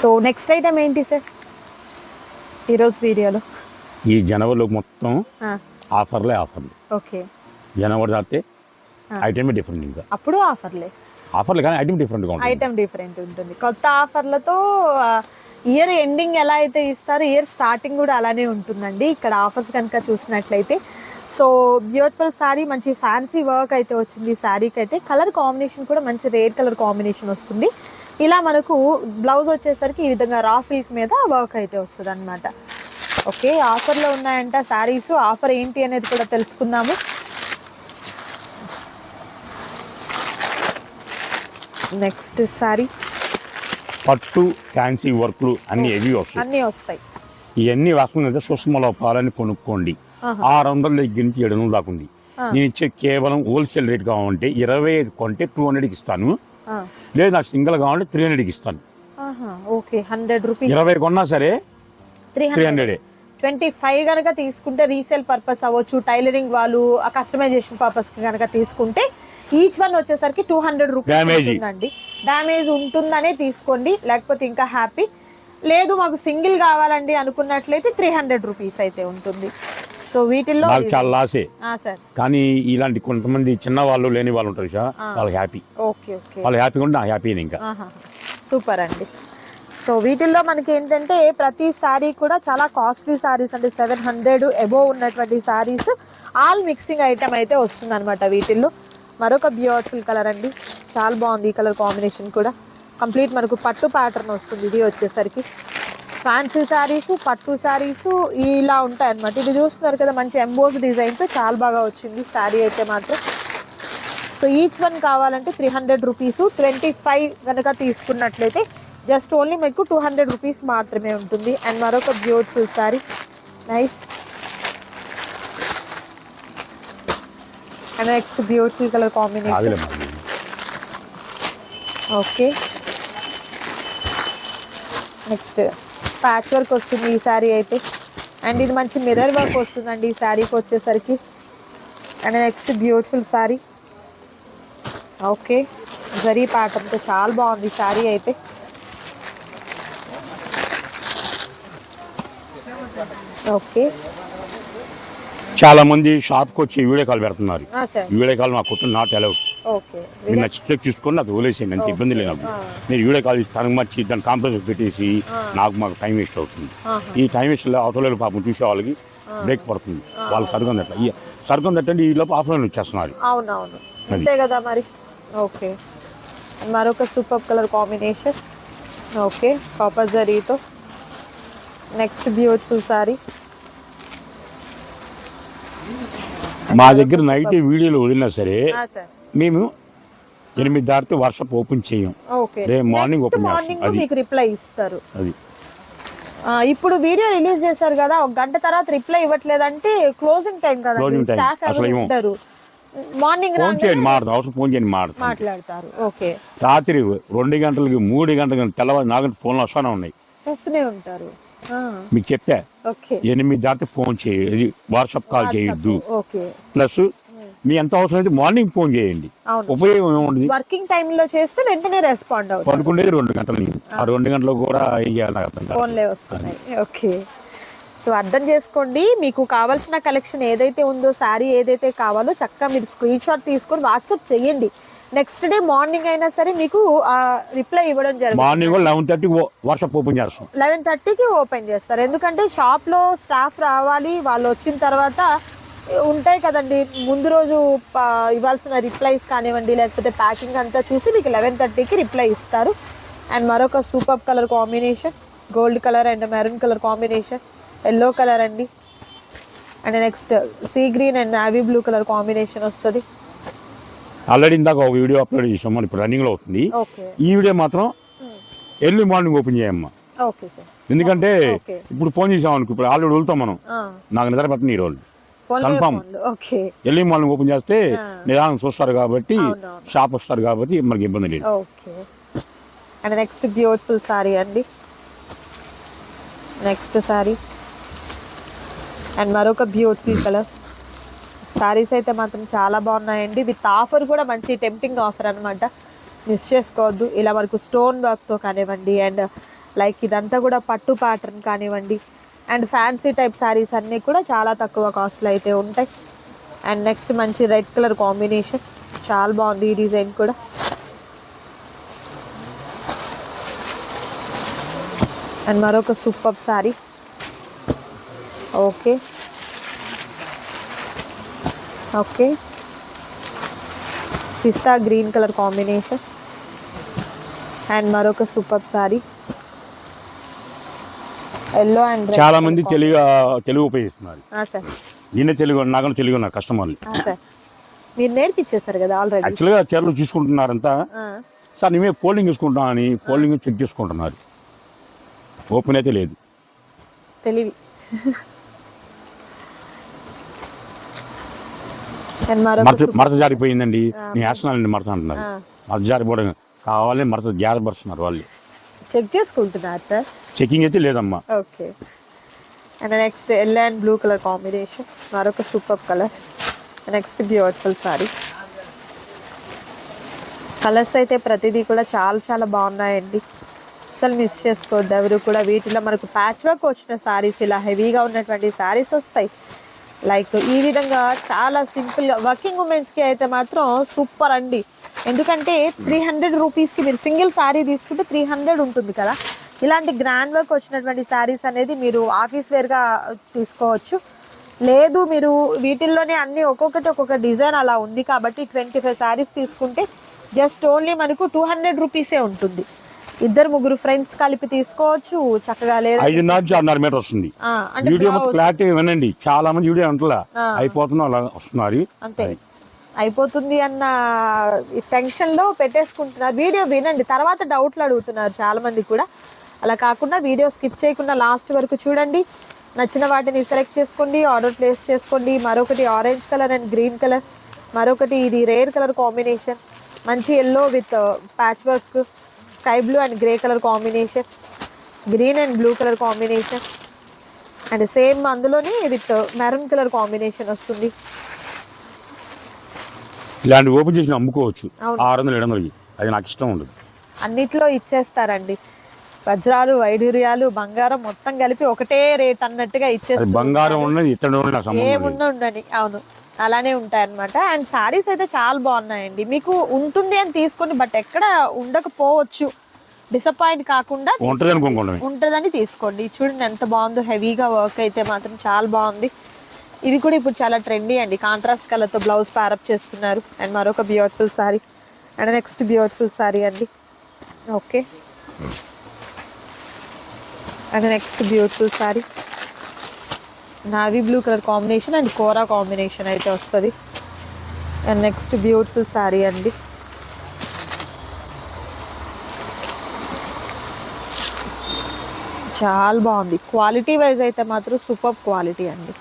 So next item ఏంటి sir ఈరోజు వీడియోలో. ఈ జనవరిలో మొత్తం ఆఫర్లే ఆఫర్లు. ఓకే. జనవరి దాటితే. ఐటమే డిఫరెంట్ ఇంకా. అప్పుడు ఆఫర్లే. ఆఫర్లు కానీ ఐటమ్ డిఫరెంట్గా ఉంటుంది. ఐటమ్ డిఫరెంట్ ఉంటుంది. కొత్త ఆఫర్లతో ఇయర్ ఎండింగ్ ఎలా అయితే ఇస్తారో ఇయర్ స్టార్టింగ్ కూడా అలానే ఉంటుందండి. ఇక్కడ ఆఫర్స్ కనుక చూసినట్లయితే. సో బ్యూటిఫుల్ శారీ మంచి ఫ్యాన్సీ వర్క్ అయితే వచ్చింది శారీకి అయితే. కలర్ కాంబినేషన్ కూడా మంచి రేర్ కలర్ కాంబినేషన్ వస్తుంది. ఇలా మనకు బ్లౌజ్ వచ్చేసరికి ఈ విధంగా రా సిల్క్ మీద వర్క్ అయితే వస్తుంది అనమాట ఓకే ఆఫర్లో ఉన్నాయంట శారీస్. ఆఫర్ ఏంటి అనేది కూడా తెలుసుకుందాము. నెక్స్ట్ శారీ పట్టు ఫ్యాన్సీ వర్క్లు అన్ని హెవీ వస్తాయి. అన్నీ వస్తాయి. ఇవన్నీ వస్తుందంటే సుష్మలో పాలని కొనుక్కోండి. ఆరు వందల దగ్గర నుంచి ఏడు వందల దాకా ఉంది. నేను ఇచ్చే కేవలం హోల్సేల్ రేట్ కావాలంటే ఇరవై ఐదు కొంటే టూ హండ్రెడ్కి ఇస్తాను. లేదు నాకు సింగిల్ కావాలంటే త్రీ హండ్రెడ్కి ఇస్తాను. Okay hundred rupees. ఇరవై కొన్నా సరే త్రీ హండ్రెడ్ ట్వంటీ ఫైవ్ కనుక తీసుకుంటే రీసేల్ పర్పస్ అవ్వచ్చు టైలరింగ్ వాళ్ళు ఆ కస్టమైజేషన్ పర్పస్ కనుక తీసుకుంటే ఈచ్ వన్ వచ్చేసరికి టూ హండ్రెడ్ రూపీస్. ఉంటుందండి. డ్యామేజ్ ఉంటుందనే తీసుకోండి లేకపోతే ఇంకా హ్యాపీ లేదు మాకు సింగిల్ కావాలండి అనుకున్నట్లయితే త్రీ హండ్రెడ్ రూపీస్ అయితే ఉంటుంది. సో వీటిల్లో నాకు చాలా లాసే. సార్. కానీ ఇలాంటి కొంతమంది చిన్న వాళ్ళు లేని వాళ్ళు ఉంటారు సార్. ఆ. వాళ్ళు హ్యాపీ ఓకే ఓకే. వాళ్ళు హ్యాపీగా ఉంటే హ్యాపీ ఇంకా. సూపర్ అండి. సో వీటిల్లో మనకి ఏంటంటే ప్రతి శారీ కూడా చాలా కాస్ట్లీ శారీస్ అంటే సెవెన్ హండ్రెడ్ అబోవ్ ఉన్నటువంటి శారీస్ ఆల్ మిక్సింగ్ ఐటమ్ అయితే వస్తుంది అనమాట వీటిల్లో. మరొక బ్యూటిఫుల్ కలర్ అండి. చాలా బాగుంది ఈ కలర్ కాంబినేషన్ కూడా. కంప్లీట్ మనకు పట్టు ప్యాటర్న్ వస్తుంది. ఇది వచ్చేసరికి. ఫ్యాన్సీ శారీస్ పట్టు శారీస్ ఇలా ఉంటాయి అనమాట ఇది చూస్తున్నారు కదా మంచి ఎంబోజ్ డిజైన్తో చాలా బాగా వచ్చింది శారీ అయితే మాత్రం. సో ఈచ్ వన్ కావాలంటే three hundred rupees twenty five కనుక తీసుకున్నట్లయితే జస్ట్ ఓన్లీ మీకు టూ హండ్రెడ్ రూపీస్ మాత్రమే ఉంటుంది. అండ్ మరొక beautiful sari nice and next beautiful colour combination okay next patch work వస్తుంది ఈ శారీ అయితే. అండ్ ఇది మంచి మిర్రర్ వర్క్ వస్తుందండి ఈ శారీకి వచ్చేసరికి. And next beautiful sari okay zari ప్యాటర్న్తో చాలా బాగుంది ఈ శారీ అయితే. ఓకే చాలా మంది షాప్కి వచ్చి వీడియో కాల్ పెడుతున్నారు. వీడియో కాల్ నాకు కుట్టు నాట్ అలౌడ్ మీరు నచ్చితే తీసుకొని నాకు వదిలేసేయండి అంత ఇబ్బంది లేదు నాకు మీరు వీడియో కాల్ తనకు మర్చి దాన్ని కాంప్రమైజ్ పెట్టేసి నాకు మాకు టైం వేస్ట్ అవుతుంది. ఈ టైం వేస్ట్ అవతల పాపం చూసే వాళ్ళకి బ్రేక్ పడుతుంది. వాళ్ళు సరుకు తట్ట ఈ సరుకు తట్టండి ఈ లోపు ఆఫ్లైన్ వచ్చేస్తున్నారు. అవునవును. అంతే కదా మరి. ఓకే. మరొక super colour combination. Okay. Copper జరీతో. Next beautiful sari. మా దగ్గర నైట్ వీడియోలు వదిలినా సార్. మేము ఎనిమిది దాటితే వర్షప్ ఓపెన్ చేయం. రేపు మార్నింగ్ ఓపెన్ మార్నింగ్ చేస్తాం. మీకు రిప్లై ఇస్తారు. అది. ఇప్పుడు వీడియో రిలీజ్ చేశారు కదా ఒక గంట తర్వాత రిప్లై ఇవ్వట్లేదంటే క్లోజింగ్ టైం. స్టాఫ్ ఇవ్వం. ఉంటారు మార్నింగ్ ఫోన్ చేయండి మాడదాం అవసరం ఫోన్ చేయండి మాడతాం మాట్లాడతారు. ఓకే. రాత్రి రెండు గంటలకి మూడు గంటలకి తెల్లవారు నాలుగు ఫోన్లు వస్తానే ఉన్నాయి. ఉంటారు. మీకు చెప్పా? ఎనిమిది దాటితే ఫోన్ చేయండి వాట్సాప్ కాల్ చేయొద్దు. ప్లస్ మీ ఎంత అవసరం అయితే మార్నింగ్ ఫోన్ చేయండి. ఉపయోగం ఏముంది వర్కింగ్ టైంలో చేస్తే వెంటనే రెస్పాండ్ అవుతారు పడుకుండేది రెండు గంటలు నేను. ఆ రెండు గంటలకు కూడా. ఫోన్లే వస్తున్నాయి. ఓకే. సో అర్థం చేసుకోండి. మీకు కావాల్సిన కలెక్షన్ ఏదైతే ఉందో శారీ ఏదైతే కావాలో చక్కగా మీరు స్క్రీన్ షాట్ తీసుకొని వాట్సాప్ చేయండి. నెక్స్ట్ డే మార్నింగ్ అయినా సరే మీకు రిప్లై ఇవ్వడం జరుగుతుంది. మార్నింగ్ లెవెన్ థర్టీకి వాట్సాప్ ఓపెన్ చేస్తాం. లెవెన్ థర్టీకి ఓపెన్ చేస్తారు. ఎందుకంటే షాప్లో స్టాఫ్ రావాలి వాళ్ళు వచ్చిన తర్వాత ఉంటాయి కదండి. ముందు రోజు ఇవ్వాల్సిన రిప్లైస్ కానివ్వండి లేకపోతే ప్యాకింగ్ అంతా చూసి మీకు లెవెన్ థర్టీకి రిప్లై ఇస్తారు. అండ్ మరొక super colour combination gold colour and maroon colour combination yellow colour అండి. And next sea green and navy blue colour combination వస్తుంది. ఆల్రెడీ ఇందాక ఒక వీడియో అప్లోడ్ చేసాం మన ఇప్పుడు రన్నింగ్లో అవుతుంది. ఈ వీడియో మాత్రం ఎర్లీ మార్నింగ్ ఓపెన్ చేయమ్మా. Okay sir. ఎందుకంటే ఇప్పుడు ఫోన్ చేసాం అనుకో ఇప్పుడు ఆల్రెడీ వెళ్తాం మనం. నాకు నిద్ర పట్టని ఈ రోజు. ఓకే. ఎర్లీ మార్నింగ్ ఓపెన్ చేస్తే. నిదానం చూస్తారు కాబట్టి. షాప్ వస్తారు కాబట్టి మనకి ఇబ్బంది లేదు. Okay. And next beautiful sari అండి. నెక్స్ట్ సారీ. అండ్ మరొక బ్యూటిఫుల్ కలర్. సారీస్ అయితే మాత్రం చాలా బాగున్నాయండి. విత్ ఆఫర్ కూడా మంచి టెంప్టింగ్ ఆఫర్ అనమాట మిస్ చేసుకోవద్దు. ఇలా మనకు స్టోన్ వర్క్తో కానివ్వండి అండ్ లైక్ ఇదంతా కూడా పట్టు ప్యాటర్న్ కానివ్వండి. అండ్ ఫ్యాన్సీ టైప్ శారీస్ అన్నీ కూడా చాలా తక్కువ కాస్ట్లో అయితే ఉంటాయి. అండ్ నెక్స్ట్ మంచి రెడ్ కలర్ కాంబినేషన్. చాలా బాగుంది ఈ డిజైన్ కూడా. అండ్ మరొక super sari. Okay. Okay. Pista green colour combination. And మరొక సూపర్ శారీ. ఎల్లో అండ్ చాలా మంది తెలుగు తెలుగు ఉపయోగిస్తున్నారు. నేనే తెలుగు నాకన్నా తెలుగు ఉన్నారు కస్టమర్లు. సార్. మీరు నేర్పించేస్తారు కదా ఆల్రెడీ యాక్చువల్గా చీరలు చూసుకుంటున్నారంతా. సార్ నేమే పోలింగ్ చూసుకుంటాం అని పోలింగ్ చెక్ చేసుకుంటున్నారు. ఓపెన్ అయితే లేదు. తెలివి మరత మరత జారిపోయిందండి. నేను వేస్తున్నానండి మరత అంటున్నారు. మరత జారిపోవడం కావాలి మరత జారపరుస్తున్నారు వాళ్ళు. చెక్ చేసుకుంటున్నారు సార్. చెకింగ్ అయితే లేదమ్మా. Okay. And next yellow and blue colour combination మరొక super colour next beautiful sari colours అయితే ప్రతిదీ కూడా చాలా చాలా బాగున్నాయండి. అసలు మిస్ చేసుకోవద్దు. ఎవరు కూడా వీటిలో మనకు ప్యాచ్ వర్క్ వచ్చిన సారీస్ ఇలా హెవీగా ఉన్నటువంటి సారీస్ వస్తాయి. లైక్ ఈ విధంగా చాలా సింపుల్గా వర్కింగ్ ఉమెన్స్కి అయితే మాత్రం సూపర్ అండి. ఎందుకంటే త్రీ హండ్రెడ్ రూపీస్కి మీరు సింగిల్ శారీ తీసుకుంటే త్రీ హండ్రెడ్ ఉంటుంది కదా. ఇలాంటి గ్రాండ్ వర్క్ వచ్చినటువంటి శారీస్ అనేది మీరు ఆఫీస్ వేర్గా తీసుకోవచ్చు. లేదు మీరు వీటిల్లోనే అన్ని ఒక్కొక్కటి ఒక్కొక్క డిజైన్ అలా ఉంది కాబట్టి ట్వంటీ ఫైవ్ శారీస్ తీసుకుంటే జస్ట్ ఓన్లీ మనకు టూ హండ్రెడ్ రూపీసే ఉంటుంది. ఇద్దరు ముగ్గురు ఫ్రెండ్స్ కలిపి తీసుకోవచ్చు చక్కగా లేదు ఐదున్నర ఆరున్నర మీటర్ వస్తుంది. వీడియో క్లారిటీ వినండి చాలా మంది వీడియో అంటలా ఆ. అయిపోతున్నా అలా వస్తున్నారు. అంతే. అయిపోతుంది అన్న టెన్షన్లో పెట్టేసుకుంటున్నారు. వీడియో వినండి. తర్వాత డౌట్లు అడుగుతున్నారు చాలామంది కూడా. అలా కాకుండా వీడియో స్కిప్ చేయకుండా లాస్ట్ వరకు చూడండి. నచ్చిన వాటిని సెలెక్ట్ చేసుకోండి. ఆర్డర్ ప్లేస్ చేసుకోండి. మరొకటి orange colour and green colour మరొకటి ఇది రేర్ కలర్ కాంబినేషన్ మంచి yellow with patch work sky blue and grey colour combination green and blue colour combination and same అందులోనే విత్ మెరూన్ కలర్ కాంబినేషన్ వస్తుంది. ఇలాంటి open చేసి అమ్ముకోవచ్చు. ఆరు వందలు ఏడు వందలకి అది నాకు ఇష్టం ఉండదు. అన్నిట్లో ఇచ్చేస్తారండి. వజ్రాలు వైడూర్యాలు బంగారం మొత్తం కలిపి ఒకటే రేట్ అన్నట్టుగా ఇచ్చేస్తారు బంగారం ఉన్నది ఇతడు ఏమున్నా ఉండని అవును. అలానే ఉంటాయి అనమాట అండ్ శారీస్ అయితే చాలా బాగున్నాయండి. మీకు ఉంటుంది అని తీసుకోండి బట్ ఎక్కడ ఉండకపోవచ్చు. డిసప్పాయింట్ కాకుండా ఉంటుందని తీసుకోండి. చూడండి ఎంత బాగుందో హెవీగా వర్క్ అయితే మాత్రం చాలా బాగుంది. ఇది కూడా ఇప్పుడు చాలా ట్రెండీ అండి. కాంట్రాస్ట్ కలర్తో బ్లౌజ్ ప్యారప్ చేస్తున్నారు. అండ్ మరొక beautiful sari and next beautiful sari అండి. Okay and next beautiful sari navy blue colour combination and kora combination అయితే వస్తుంది. అండ్ నెక్స్ట్ బ్యూటిఫుల్ సారీ అండి. చాలా బాగుంది. క్వాలిటీ వైజ్ అయితే మాత్రం సూపర్ క్వాలిటీ అండి.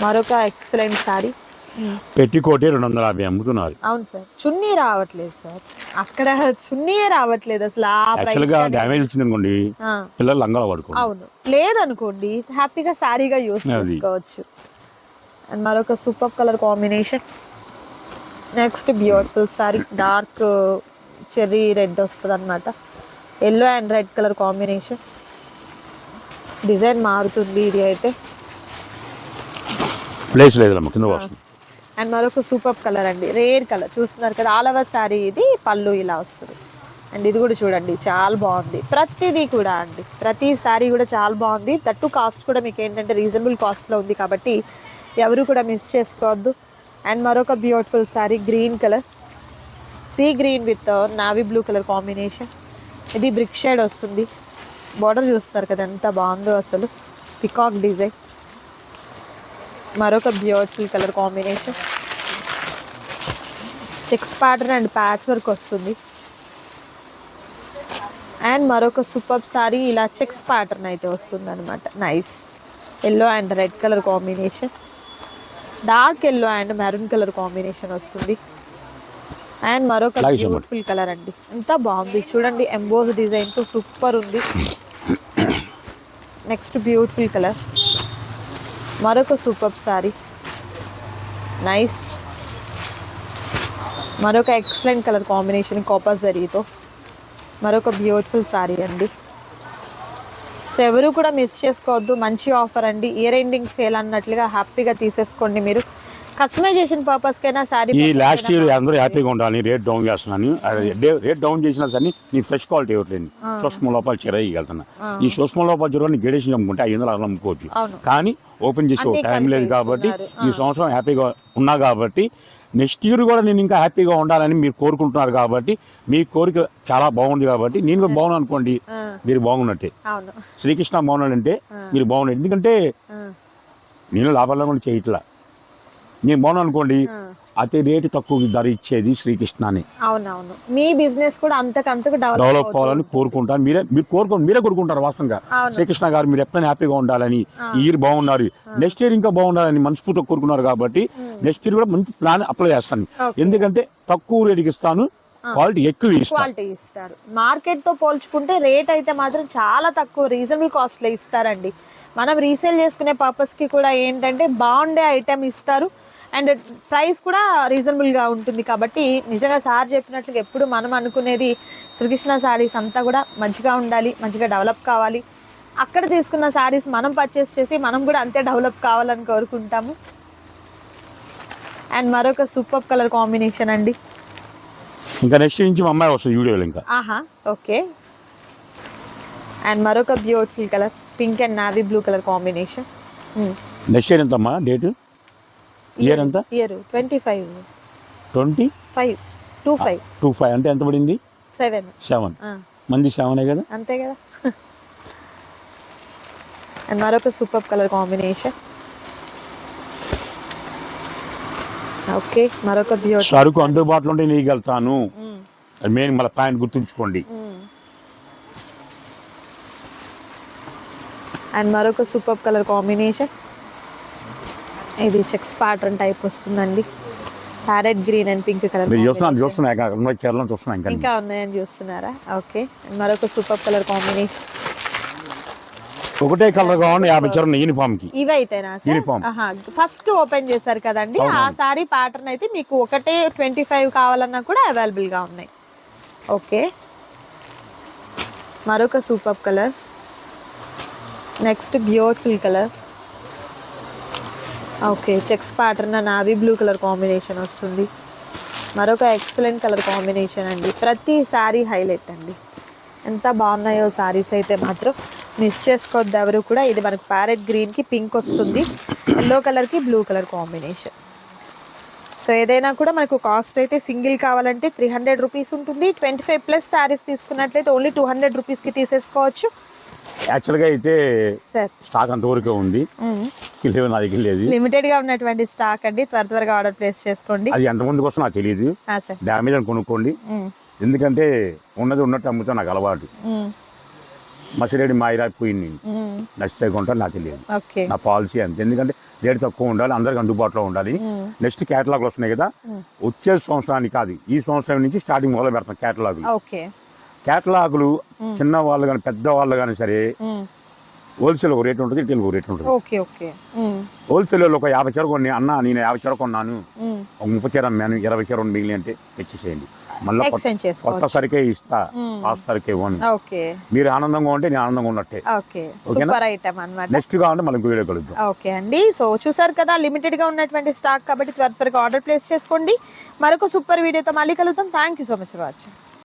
మరొక ఎక్సలెంట్ సారీ పెట్టి కోటి రెండు వందల యాభై అమ్ముతున్నారు. అవును సార్. చున్నీ రావట్లేదు సార్. అక్కడ చున్నీయే రావట్లేదు అసలు ఆ యాక్చువల్గా ప్రైస్ డ్యామేజ్ వచ్చింది అనుకోండి పిల్లలు లంగాలు పడుకోండి అవును. లేదనుకోండి హ్యాపీగా శారీగా యూస్. చేసుకోవచ్చు. అండ్ మరొక super colour combination next beautiful sari dark cherry red వస్తుంది అనమాట yellow and red colour combination design మారుతుంది ఇది అయితే. ప్లేస్ లేదమ్మా కింద వస్తుంది అండ్ మరొక సూపర్ కలర్ అండి. Rare colour. చూస్తున్నారు కదా ఆల్ ఓవర్ శారీ ఇది పళ్ళు ఇలా వస్తుంది. అండ్ ఇది కూడా చూడండి చాలా బాగుంది. ప్రతిదీ కూడా అండి. ప్రతి శారీ కూడా చాలా బాగుంది. దట్టు కాస్ట్ కూడా మీకు ఏంటంటే రీజనబుల్ కాస్ట్లో ఉంది కాబట్టి ఎవరు కూడా మిస్ చేసుకోవద్దు. అండ్ మరొక beautiful sari green colour. Sea green with navy blue colour combination. ఇది బ్రిక్ షేడ్ వస్తుంది. బార్డర్ చూస్తున్నారు కదా ఎంత బాగుందో అసలు. Peacock design. మరొక beautiful colour combination checks pattern and patch work వస్తుంది. అండ్ మరొక సూపర్ సారీ ఇలా చెక్స్ ప్యాటర్న్ అయితే వస్తుంది అనమాట nice yellow and red colour combination dark yellow and maroon colour combination వస్తుంది. అండ్ మరొక. బ్యూటిఫుల్ కలర్ అండి. ఎంత బాగుంది. చూడండి ఎంబోజ్ డిజైన్తో సూపర్ ఉంది. నెక్స్ట్ బ్యూటిఫుల్ కలర్ మరొక సూపర్ సారీ. నైస్ మరొక ఎక్సలెంట్ కలర్ కాంబినేషన్ కాపర్ జరీతో మరొక బ్యూటిఫుల్ సారీ అండి. సో ఎవరు కూడా మిస్ చేసుకోవద్దు. మంచి ఆఫర్ అండి. ఇయర్ ఎండింగ్ సేల్ అన్నట్లుగా హ్యాపీగా తీసేసుకోండి మీరు. కస్టమైజేషన్ పర్పస్ కైనా సారీ ఈ లాస్ట్ ఇయర్ అందరూ హ్యాపీగా ఉండాలి రేట్ డౌన్ చేస్తున్నాను రేట్ డౌన్ చేసినా సరే నీ ఫ్రెష్ క్వాలిటీ ఇవ్వట్లేదు. సూక్ష్మ లోపాలు చెరయి వెళ్తున్నా ఈ సూక్ష్మ లోపాలు చెరువు గడేసి అమ్ముకుంటే ఐదు వందలు అమ్ముకోవచ్చు కానీ ఓపెన్ చేసే టైం లేదు కాబట్టి. ఈ సంవత్సరం హ్యాపీగా ఉన్నా కాబట్టి నెక్స్ట్ ఇయర్ కూడా నేను ఇంకా హ్యాపీగా ఉండాలని మీరు కోరుకుంటున్నారు కాబట్టి మీ కోరిక చాలా బాగుంది కాబట్టి నేను కూడా బాగున్నాను అనుకోండి మీరు బాగున్నట్టే. శ్రీకృష్ణ బాగున్నాడంటే మీరు బాగున్నారు ఎందుకంటే నేను లాభాల్లో కూడా చేయట్లా. నేను బాగున్నాను అనుకోండి. అతి రేటు తక్కువ ధర ఇచ్చేది శ్రీకృష్ణని. అవునవును. మీ బిజినెస్ కూడా అంతకంతకు డెవలప్ అవ్వాలని కోరుకుంటాను మీరే మీరు కోరుకోండి మీరే కోరుకుంటారు వాస్తవంగా. శ్రీకృష్ణ గారు మీరు ఎప్పుడైనా హ్యాపీగా ఉండాలని ఈ ఇయర్ బాగున్నారు. నెక్స్ట్ ఇయర్ ఇంకా బాగుండాలని మనస్ఫూర్తిగా కోరుకున్నారు కాబట్టి నెక్స్ట్ ఇయర్ కూడా మంచి ప్లాన్ అప్లై చేస్తాను. ఎందుకంటే తక్కువ రేటుకి ఇస్తాను క్వాలిటీ ఎక్కువ క్వాలిటీ ఇస్తారు. మార్కెట్తో పోల్చుకుంటే రేట్ అయితే మాత్రం చాలా తక్కువ రీజనబుల్ కాస్ట్లో ఇస్తారండి. మనం రీసేల్ చేసుకునే పర్పస్కి కూడా ఏంటంటే బాగుండే ఐటెం ఇస్తారు. అండ్ ప్రైస్ కూడా రీజనబుల్గా ఉంటుంది కాబట్టి నిజంగా సార్ చెప్పినట్లుగా ఎప్పుడు మనం అనుకునేది శ్రీకృష్ణ శారీస్ అంతా కూడా మంచిగా ఉండాలి మంచిగా డెవలప్ కావాలి. అక్కడ తీసుకున్న శారీస్ మనం పర్చేస్ చేసి మనం కూడా అంతే డెవలప్ కావాలని కోరుకుంటాము. అండ్ మరొక సూపర్ కలర్ కాంబినేషన్ అండి. ఇంకా నెక్స్ట్ నుంచి మా అమ్మాయి వస్తుంది వీడియోలో ఇంకా. ఆహా ఓకే. అండ్ మరొక beautiful colour pink and navy blue colour combination. Next year ఎంతమ్మా డేట్ ఇయర్ ఎంత? Year twenty five twenty five two five two five అంటే ఎంత పడింది? సెవెన్ సెవెన్ మంది సెవెనే కదా? అంతే కదా? అండ్ మరొక సూపర్ కలర్ కాంబినేషన్ ఓకే మరొక సరుకు అందుబాటులో ఉంటే అది మెయిన్ మళ్ళీ పాయింట్ గుర్తుంచుకోండి. అండ్ మరొక సూపర్ కలర్ కాంబినేషన్ ఇది చెక్స్ ప్యాటర్న్ టైప్ వస్తుందండి. Parrot green and pink colour మీరు చూస్తున్నాను చూస్తున్నా కేరళ చూస్తున్నా ఇంకా ఇంకా ఉన్నాయని చూస్తున్నారా? ఓకే. మరొక సూపర్ కలర్ కాంబినేషన్. ఒకటే కలర్ కావాలి యాభై చీరలు యూనిఫామ్కి ఇవి అయితేనా Uniform. ఫస్ట్ ఓపెన్ చేశారు కదండి. ఆ. సారీ ప్యాటర్న్ అయితే మీకు ఒకటే ట్వంటీ ఫైవ్ కావాలన్నా కూడా అవైలబుల్గా ఉన్నాయి. ఓకే. మరొక super colour. Next beautiful colour. Okay checks pattern navy blue colour combination వస్తుంది. మరొక ఎక్సలెంట్ కలర్ కాంబినేషన్ అండి. ప్రతి శారీ హైలైట్ అండి. ఎంత బాగున్నాయో శారీస్ అయితే మాత్రం మిస్ చేసుకోవద్దు ఎవరు కూడా. ఇది మనకు ప్యారెట్ గ్రీన్కి పింక్ వస్తుంది. ఎల్లో కలర్కి బ్లూ కలర్ కాంబినేషన్ సో ఏదైనా కూడా మనకు కాస్ట్ అయితే సింగిల్ కావాలంటే త్రీ హండ్రెడ్ రూపీస్ ఉంటుంది. ట్వంటీ ఫైవ్ ప్లస్ శారీస్ తీసుకున్నట్లయితే ఓన్లీ టూ హండ్రెడ్ రూపీస్కి తీసేసుకోవచ్చు. యాక్చువల్గా అయితే స్టాక్ అంతవరకే ఉంది. లేవు నా దగ్గర లేదు. లిమిటెడ్గా ఉన్నటువంటి స్టాక్ అండి. త్వర త్వరగా ఆర్డర్ ప్లేస్ చేసుకోండి. అది ఎంతమందికి వస్తుందో నాకు తెలియదు డ్యామేజ్ అని కొనుక్కోండి. ఎందుకంటే ఉన్నది ఉన్నట్టు అమ్ముతా నాకు అలవాటు. మసిరేడి మాయిరా పోయింది. ఉమ్, నచ్చితే కొంటా నాకు తెలియదు నా పాలసీ అంతే. ఎందుకంటే రేటు తక్కువ ఉండాలి అందరికి అందుబాటులో ఉండాలి. నెక్స్ట్ క్యాటలాగ్ వస్తున్నాయి కదా. వచ్చే సంవత్సరానికి కాదు ఈ సంవత్సరం నుంచి స్టార్టింగ్ మొదలు పెడతాం క్యాటలాగులు. ఉమ్, చిన్న వాళ్ళు కానీ పెద్ద వాళ్ళు కానీ సరే హోల్సేల్ ఒక రేట్ ఉంటుంది రిటైల్ ఒక రేట్ ఉంటుంది. Okay okay. ఉమ్, హోల్సేల్ ఒక యాభై చీర కొన్ని అన్న నేను యాభై చీర కొన్నాను. ఒక ముప్పై చీర అమ్మాను ఇరవై చీర మిగిలి అంటే తెచ్చేసేయండి. మళ్ళీ కొత్త- సరికే ఇస్తా. పాత సరికే ఇవ్వను మీరు ఆనందంగా ఉంటే నేను ఆనందంగా ఉన్నట్టే. నెక్స్ట్ కావాలంటే మళ్ళీ వీడియో కలుద్దాం. ఓకే అండి. సో చూసారు కదా లిమిటెడ్గా ఉన్నటువంటి స్టాక్ కాబట్టి త్వర త్వరగా ఆర్డర్ ప్లేస్ చేసుకోండి. మరొక సూపర్ వీడియోతో మళ్ళీ కలుద్దాం. Thank you so much for watching